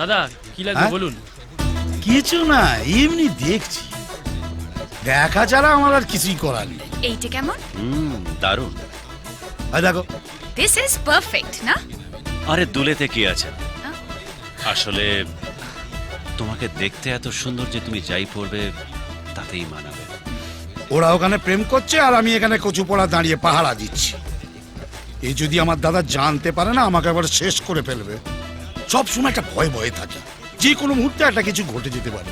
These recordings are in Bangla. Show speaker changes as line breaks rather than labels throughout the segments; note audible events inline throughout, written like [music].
দাদা কি লাগবে
হ্যাঁ?
বলুন?
কিছু না এমনি দেখছি। দেখা ছাড়া আমার আর কিছুই করার নেই।
এইটা কেমন?
হুম দারুণ।
আর দেখো।
দিস ইজ পারফেক্ট না?
আরে দুলেতে কি আছে?
হ্যাঁ?
আসলে তোমাকে দেখতে এত সুন্দর যে তুমি যাই পড়বে তাতেই মানাবে।
ওরা ওখানে প্রেম করছে আর আমি এখানে কচু পড়া দাঁড়িয়ে পাহারা দিচ্ছি। এই যদি আমার দাদা জানতে পারে না আমাকে আবার শেষ করে ফেলবে। সব সময় একটা ভয় ভয়ে থাকে। যে কোনো মুহূর্তে একটা কিছু ঘটে যেতে পারে।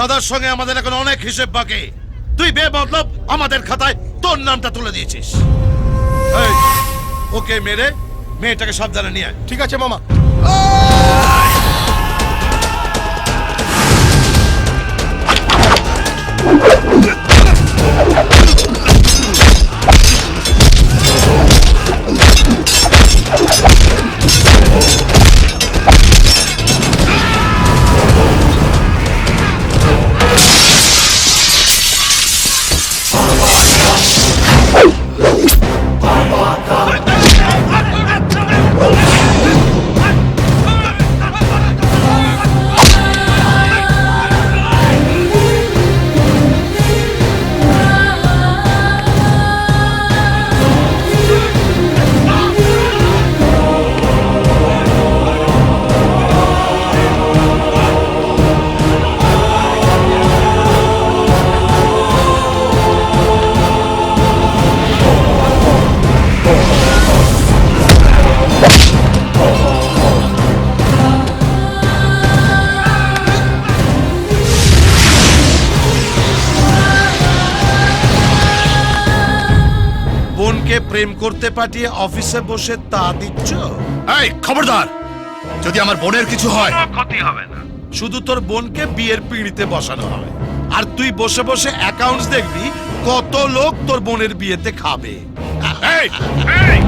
দাদার সঙ্গে আমাদের এখন অনেক হিসেব বাকি। তুই বে মতলব আমাদের খাতায় তোর নামটা তুলে দিয়েছিস। ওকে মেরে মেয়েটাকে সাবধানে নিয়ে।
ঠিক আছে, মামা।
প্রেম করতে পাঠিয়ে অফিসে বসে তা দিচ্ছ?
এই খবরদার! যদি আমার বোনের কিছু হয়
ক্ষতি হবে না। শুধু তোর বোনকে বিয়ের পিঁড়িতে বসানো হবে। আর তুই বসে বসে অ্যাকাউন্টস দেখবি কত লোক তোর বোনের বিয়েতে খাবে।
এই
পৌলমী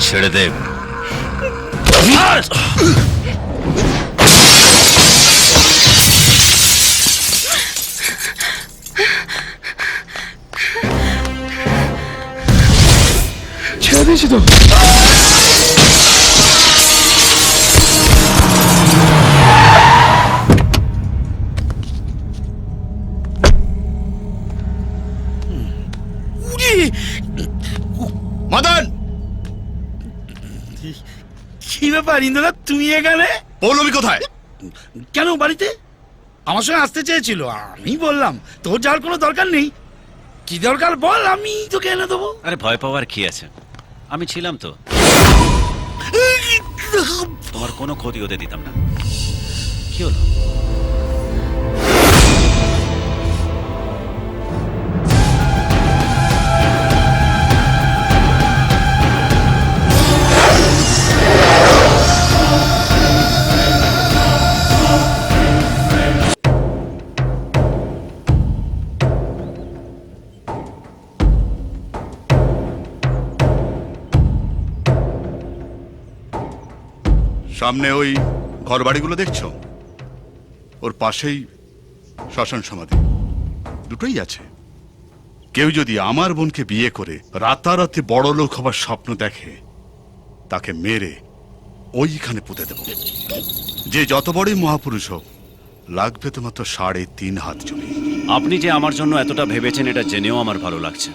ছেড়ে দে। ছেড়ে দে
মদন
ইন্দ্রনাথ তুমি এখানে?
পৌলমী কোথায়?
কেন বাড়িতে? আমার সঙ্গে আসতে চেয়েছিল আমি বললাম তোর যাওয়ার কোনো দরকার নেই। কি দরকার বল আমি তোকে এনে দেবো।
আরে ভয় পাওয়ার কি আছে? আমি ছিলাম তো। তোমার কোনো ক্ষতি হতে দিতাম না। কি হলো?
সামনে ওই ঘর বাড়িগুলো দেখছ? ওর পাশেই শ্মশান সমাধি। দুটোই আছে। কেউ যদি আমার বোনকে বিয়ে করে রাতারাতি বড় লোক হবার স্বপ্ন দেখে, তাকে মেরে ওইখানে পুঁতে দেব। যে যত বড়ই মহাপুরুষ হোক, লাগবে তো মাত্র সাড়ে তিন হাত জমি।
আপনি যে আমার জন্য এতটা ভেবেছেন, এটা জেনেও আমার ভালো লাগছে।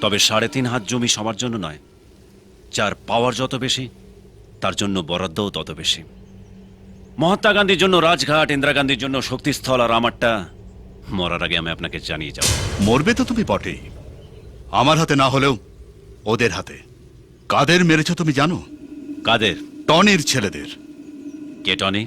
তবে সাড়ে তিন হাত জমি সবার জন্য নয়, যার পাওয়ার যত বেশি তার জন্য বরাদ্দও তত বেশি। মহাত্মা গান্ধীর জন্য রাজঘাট ইন্দিরা গান্ধীর জন্য শক্তিস্থল আর আমারটা মরার আগে আমি আপনাকে জানিয়ে যাব।
মরবে তো তুমি বটেই। আমার হাতে না হলেও ওদের হাতে। কাদের মেরেছ তুমি জানো?
কাদের?
টনির ছেলেদের।
কে টনি?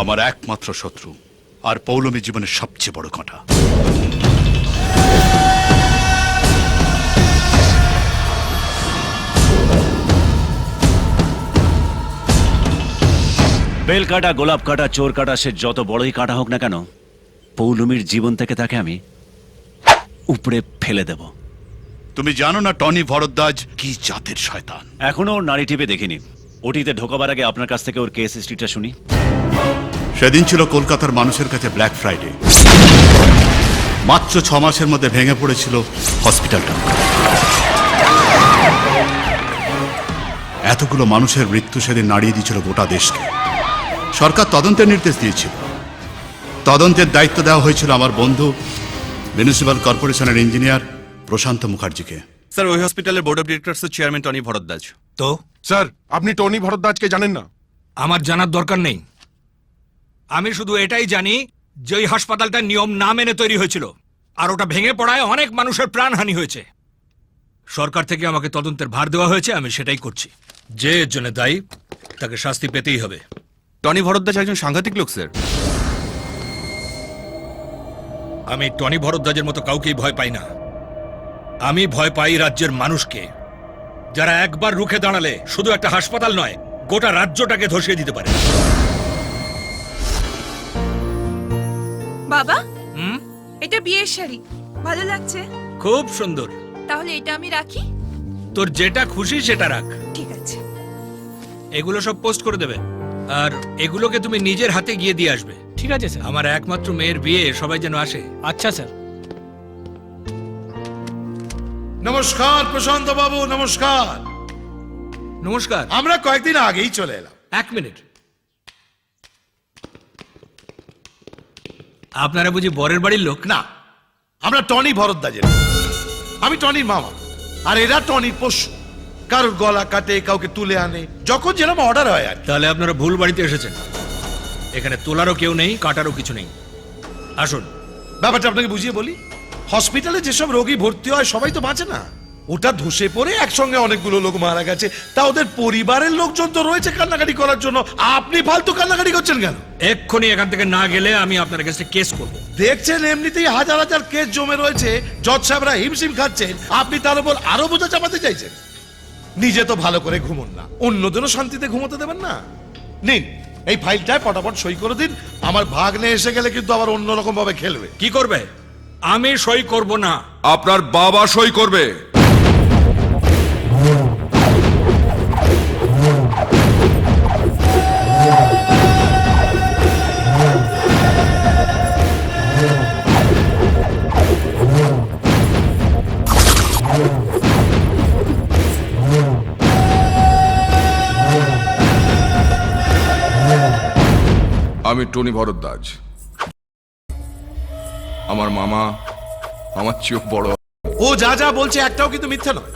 আমার একমাত্র শত্রু আর পৌলমী জীবনের সবচেয়ে বড় কাঁটা
বেল কাটা গোলাপ কাটা চোর কাটা সে যত বড়ই কাটা হোক না কেন পৌলুমির জীবন থেকে তাকে আমি উপড়ে ফেলে দেব।
তুমি জানো না টনি ভরদ্বাজ কি জাতের শয়তান?
এখনও ওর নারী টিপে দেখিনি। ওটিতে ঢোকাবার আগে আপনার কাছ থেকে ওর কেস হিস্ট্রিটা শুনি।
সেদিন ছিল কলকাতার মানুষের কাছে ব্ল্যাক ফ্রাইডে মাত্র ছ মাসের মধ্যে ভেঙে পড়েছিল হসপিটালটা এতগুলো মানুষের মৃত্যু সেদিন নাড়িয়ে দিয়েছিল গোটা দেশকে। সরকার তদন্তের নির্দেশ দিয়েছিল। তদন্তের দায়িত্ব দেওয়া হয়েছিল আমার বন্ধু মিউনিসিপ্যাল কর্পোরেশনের ইঞ্জিনিয়ার প্রশান্ত মুখার্জিকে।
স্যার ওই হসপিটালের বোর্ড অফ ডিরেক্টরসের চেয়ারম্যান টনি ভরদ্বাজ।
তো?
স্যার আপনি টনি ভরদ্বাজকে জানেন না?
আমার জানার দরকার নেই। আমি শুধু এটাই জানি যে ওই হাসপাতালটা নিয়ম না মেনে তৈরি হয়েছিল। আর ওটা ভেঙে পড়ায় অনেক মানুষের প্রাণহানি হয়েছে। সরকার থেকে আমাকে তদন্তের ভার দেওয়া হয়েছে আমি সেটাই করছি। যে এর জন্য দায়ী তাকে শাস্তি পেতেই হবে।
টনি ভরদ্বাজ একজন সাংঘাতিক লোক স্যার।
আমি টনি ভরদ্বাজের মতো কাউকেই ভয় পাই না। আমি ভয় পাই রাজ্যের মানুষকে। যারা একবার রুখে দাঁড়ালে শুধু একটা হাসপাতাল নয় গোটা রাজ্যটাকে ধসিয়ে দিতে পারে।
বাবা?
হুম?
এটা বিয়ের শাড়ি। ভালো লাগছে?
খুব সুন্দর।
তাহলে এটা আমি রাখি?
তোর যেটা খুশি সেটা রাখ।
ঠিক আছে।
এগুলো সব পোস্ট করে দেবে। আর এগুলোকে তুমি নিজের হাতে গিয়ে দিয়ে আসবে।
ঠিক আছে স্যার।
আমার একমাত্র মেয়ের বিয়ে সবাই যেন আসে।
আচ্ছা স্যার।
নমস্কার প্রশান্ত বাবু নমস্কার।
নমস্কার।
আমরা কয়েকদিন আগেই চলে এলাম।
এক মিনিট। আপনারা বুঝি বরের বাড়ির লোক?
না আমরা টনি ভরদ্বাজের আমি টনির মামা আর এরা টনির পোষ্য কারোর গলা কাটে কাউকে তুলে আনে যখন যেরকম অর্ডার হয় আর
তাহলে আপনারা ভুল বাড়িতে এসেছেন। এখানে তোলারও কেউ নেই কাটারও কিছু নেই। আসুন।
ব্যাপারটা আপনাকে বুঝিয়ে বলি হসপিটালে যেসব রোগী ভর্তি হয় সবাই তো বাঁচে না। ওটা ধসে পড়ে একসঙ্গে অনেকগুলো লোক মারা গেছে। তা ওদের পরিবারের লোকজন তো রয়েছে কান্নাকাটি করার জন্য। আপনি ফালতু কান্নাকাটি করছেন কেন?
এক্ষুনি এখান থেকে না গেলে আমি আপনার কাছে কেস করব।
দেখছেন এমনিতেই হাজার হাজার কেস জমে রয়েছে। জজ সাহেবরা হিমশিম খাচ্ছেন। আপনি তার উপর আরও বোঝা চাপাতে চাইছেন। নিজে তো ভালো করে ঘুমন না। অন্যদেরও শান্তিতে ঘুমোতে দেবেন না। নিন এই ফাইলটায় পটাপট সই করে দিন। আমার ভাগ্নে এসে গেলে কিন্তু আবার অন্যরকম ভাবে খেলবে।
কি করবে? আমি সই করব না।
আপনার বাবা সই করবে। আমি টনি ভরদ্বাজ। আমার মামা আমার চেয়েও বড়।
ও যা যা বলছে একটাও কিন্তু মিথ্যা নয়।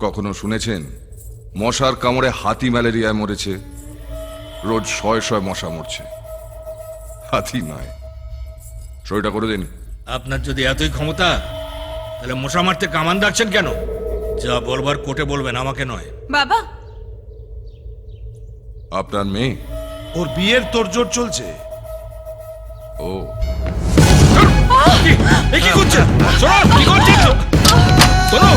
কখনো শুনেছেন? মশার কামড়ে হাতি ম্যালেরিয়ায় মরেছে। রোজ শয়ে শয়ে মশা মরছে। হাতি নয়। সইটা করে দিন।
আপনার যদি এতই ক্ষমতা তাহলে মশা মারতে কামান দাগছেন কেন? যা বলবার কোটে বলবেন আমাকে নয়।
বাবা!
আপনার মেয়ে?
ওর বিয়ের তোড়জোড় চলছে
ও
কি এ কি করছেন শোনো কি করছে শোনো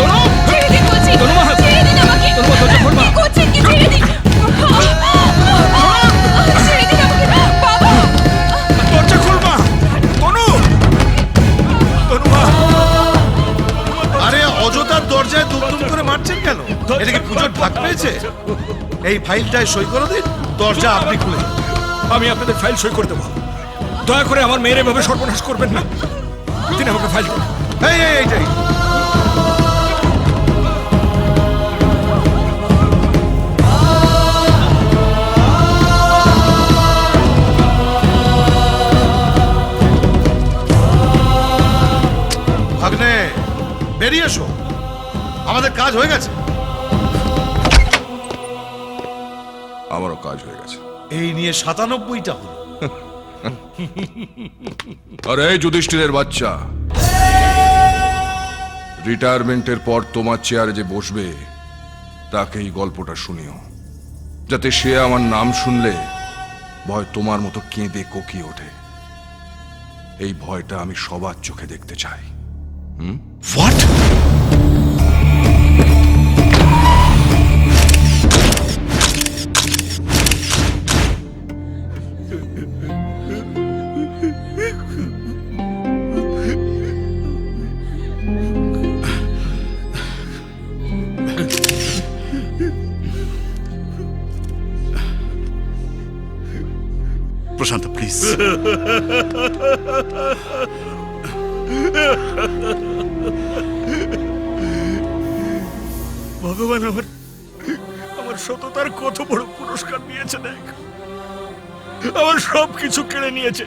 শোনো
ছেড়ে দিন
মা,
এই ফাইলটায় সই করে দিন দরজা আপনি খুলে
আমি আপনাদের ফাইল সই করে দেবো। দয়া করে আমার মেয়ের এভাবে সর্বনাশ করবেন না। দিন আমাকে ফাইল করুন।
এই এই এইটাই ভাগ্নে বেরিয়ে এসো। আমাদের কাজ হয়ে গেছে।
আমারও কাজ হয়ে গেছে।
এই নিয়ে সাতানব্বইটা হলো। [laughs]
আরে যুধিষ্ঠিরের বাচ্চা। রিটায়ারমেন্টের পর তোমার চেয়ারে যে বসবে তাকে এই গল্পটা শুনিও। যাতে সে আমার নাম শুনলে ভয় তোমার মতো কেঁদে কোকিয়ে ওঠে। এই ভয়টা আমি সবার চোখে দেখতে চাই।
হুম?
হোয়াট প্লিজ
ভগবান আমার আমার সততার কত বড় পুরস্কার দিয়েছে দেখ। আমার সব কিছু কেড়ে নিয়েছে।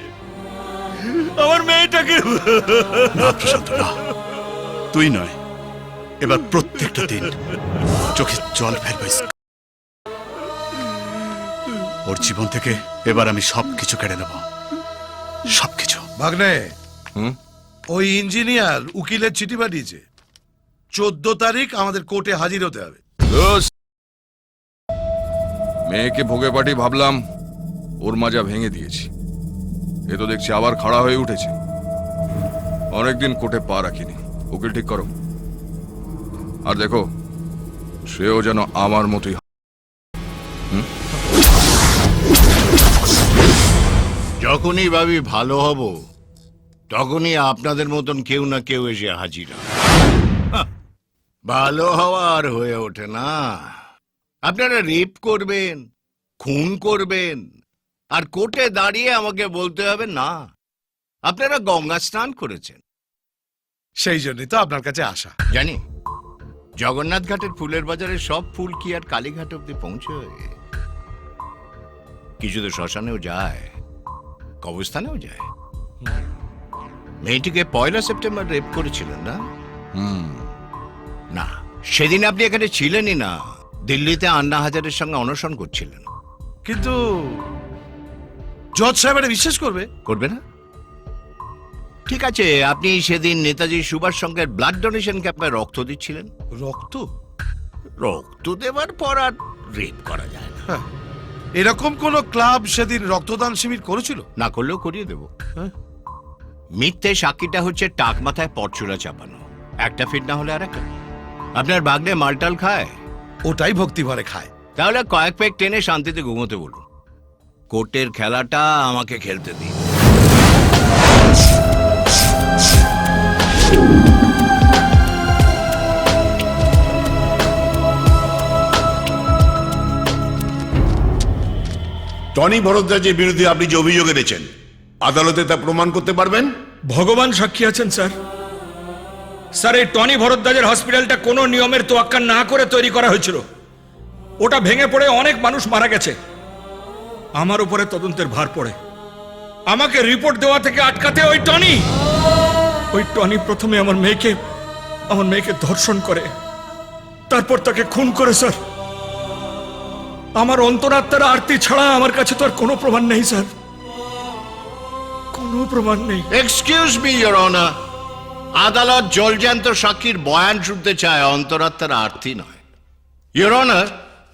আমার মেয়েটাকে।
তুই নয় এবার প্রত্যেকটা দিন চোখে জল ফেলবে ওর জীবন থেকে এবার আমি সব কিছু কেড়ে নেব। সব কিছু
ভাগ্নে ওই ইঞ্জিনিয়ার উকিলের চিঠি পাঠিয়েছে। চোদ্দ তারিখ আমাদের কোর্টে হাজির হতে হবে।
মেয়েকে ভোগে পাটি ভাবলাম ওর মাজা ভেঙে দিয়েছি। এ তো দেখছি আবার খাড়া হয়ে উঠেছে। অনেকদিন কোর্টে পা রাখিনি। উকিল ঠিক করো। আর দেখো সেও যেন আমার মতোই
যখনই ভাবি ভালো হব তখনই আপনাদের মতন কেউ না কেউ এসে হাজির। ভালো হওয়া আর হয়ে ওঠে না। আপনারা রেপ করবেন খুন করবেন আর কোর্টে দাঁড়িয়ে আমাকে বলতে হবে না আপনারা গঙ্গা স্নান করেছেন।
সেই জন্যই তো আপনার কাছে আসা।
জানি জগন্নাথ ঘাটের ফুলের বাজারে সব ফুল কি আর কালীঘাট অব্দি পৌঁছয়? কিছু তো শ্মশানেও যায়। কবরস্থানেও যায়? মেয়েটিকে পয়লা সেপ্টেম্বর রেপ করেছিলেন না?
হুম।
না সেদিন আপনি এখানে ছিলেনই না। দিল্লিতে আন্না হাজারের সঙ্গে অনশন করছিলেন।
কিন্তু জজ সাহেব এটা বিশ্বাস করবে?
করবে না? ঠিক আছে আপনি সেদিন নেতাজি সুভাষ সঙ্গের ব্লাড ডোনেশন ক্যাম্পে রক্ত দিচ্ছিলেন।
রক্ত?
রক্ত দেওয়ার পর আর রেপ করা যায় না।
হ্যাঁ। এরকম কোন ক্লাব সেদিন রক্তদান শিবির করেছিল?
না করলেও করিয়ে দেব। মিথ্যে সাক্ষীটা হচ্ছে টাক মাথায় পরচুরা চাপানো। একটা ফিট না হলে আর একটা আপনার বাগনে মালটাল খায়?
ওটাই ভক্তি ভরে খায়।
তাহলে কয়েক পেক টেনে শান্তিতে ঘুমোতে বলুন। কোর্টের খেলাটা আমাকে খেলতে দিন।
টনি ভরদ্বাজের বিরুদ্ধে আপনি যে অভিযোগ এনেছেন, আদালতে তা প্রমাণ করতে পারবেন?
ভগবান সাক্ষী আছেন, স্যার। স্যার, এই টনি ভরদ্বাজের হসপিটালটা কোনো নিয়মের তোয়াক্কা না করে তৈরি করা হয়েছিল। ওটা ভেঙে পড়ে অনেক মানুষ মারা গেছে। আমার উপরে তদন্তের ভার পড়ে। আমাকে রিপোর্ট দেওয়া থেকে আটকাতে ওই টনি! ওই টনি প্রথমে আমার মেয়েকে আমার মেয়েকে ধর্ষণ করে। তারপর তাকে খুন করে, স্যার। আমার অন্তরাত্মার আরতি ছাড়া আমার কাছে তো আর কোনো প্রমাণ নেই, স্যার। কোনো প্রমাণ নেই।
এক্সকিউজ মি ইয়োর অনার আদালত জলজ্যান্ত সাক্ষীর বয়ান শুনতে চায়, অন্তরাত্মার আর্থি নয়। ইয়োর অনার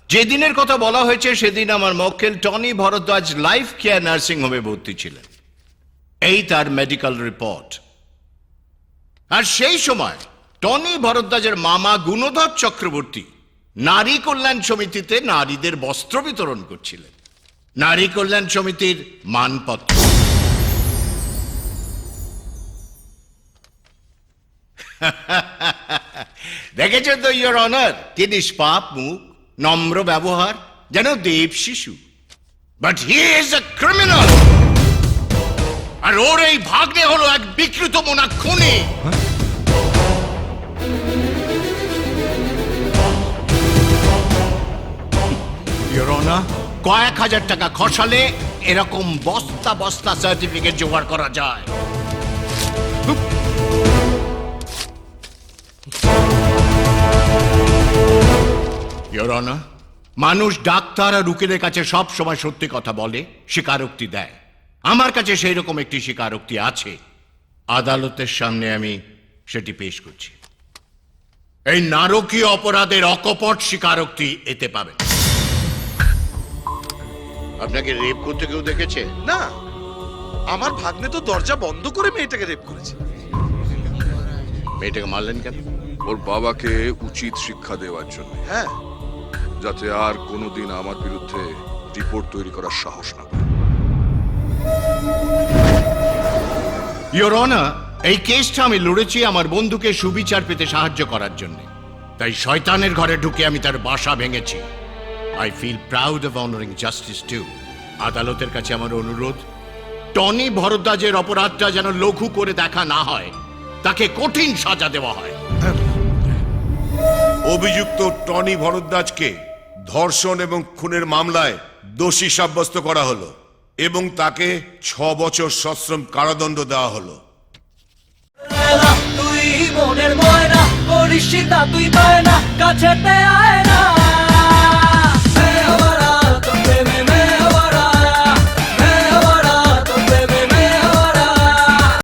যেদিনের কথা বলা হয়েছে, সেদিন আমার মক্কেল Tony Bharadwaj life care nursing হোমে ভর্তি ছিলেন। এই তার মেডিকেল রিপোর্ট। আর সেই সময় টনি ভরদ্বাজের মামা গুণধর চক্রবর্তী নারী কল্যাণ সমিতিতে নারীদের বস্ত্র বিতরণ করছিলেন। নারী কল্যাণ সমিতির মানপত্র। দেখেছেন তো ইয়োর অনার কি নিষ্পাপ মুখ, নম্র ব্যবহার, যেন দেব শিশু। But he is a criminal আর ওর এই ভাগ্নে হলো এক বিকৃত মোনা খুনি অনার কয়েক হাজার টাকা খসালে এরকম বস্তা বস্তা সার্টিফিকেট জোগাড় করা যায়। Honor, মানুষ ডাক্তার আর উকিলের কাছে সব সময় সত্যি কথা বলে স্বীকারোক্তি দেয়। আমার কাছে সেই রকম একটি স্বীকারোক্তি আছে। আদালতের সামনে আমি সেটি পেশ করছি। এই নারকীয় অপরাধের অকপট স্বীকারোক্তি এতে পাবেন। আপনাকে রেপ করতে কেউ দেখেছে?
না। আমার ভাগ্নে তো দরজা বন্ধ করে মেয়েটাকে রেপ করেছে।
মেয়েটাকে মারলেন কেন?
ওর বাবাকে উচিত শিক্ষা দেওয়ার জন্য।
হ্যাঁ।
যাতে আর কোনোদিন আমার বিরুদ্ধে রিপোর্ট তৈরি করার সাহস না পায়।
ইয়োর অনার এই কেসটা আমি লড়েছি আমার বন্ধুকে সুবিচার পেতে সাহায্য করার জন্য। তাই শয়তানের ঘরে ঢুকে আমি তার বাসা ভেঙেছি। I feel proud of honouring justice to আদালতের কাছে আমার অনুরোধ টনি ভরদ্বাজের অপরাধটা যেন লঘু করে দেখা না হয় তাকে কঠিন সাজা দেওয়া হয়।
অভিযুক্ত টনি ভরদ্বাজকে ধর্ষণ এবং খুনের মামলায় দোষী সাব্যস্ত করা হলো এবং তাকে ছ বছর সশ্রম কারাদণ্ড দেওয়া হলো।
তুই মনের ময়না করিস তুই পায় না কাছেতে আয় না।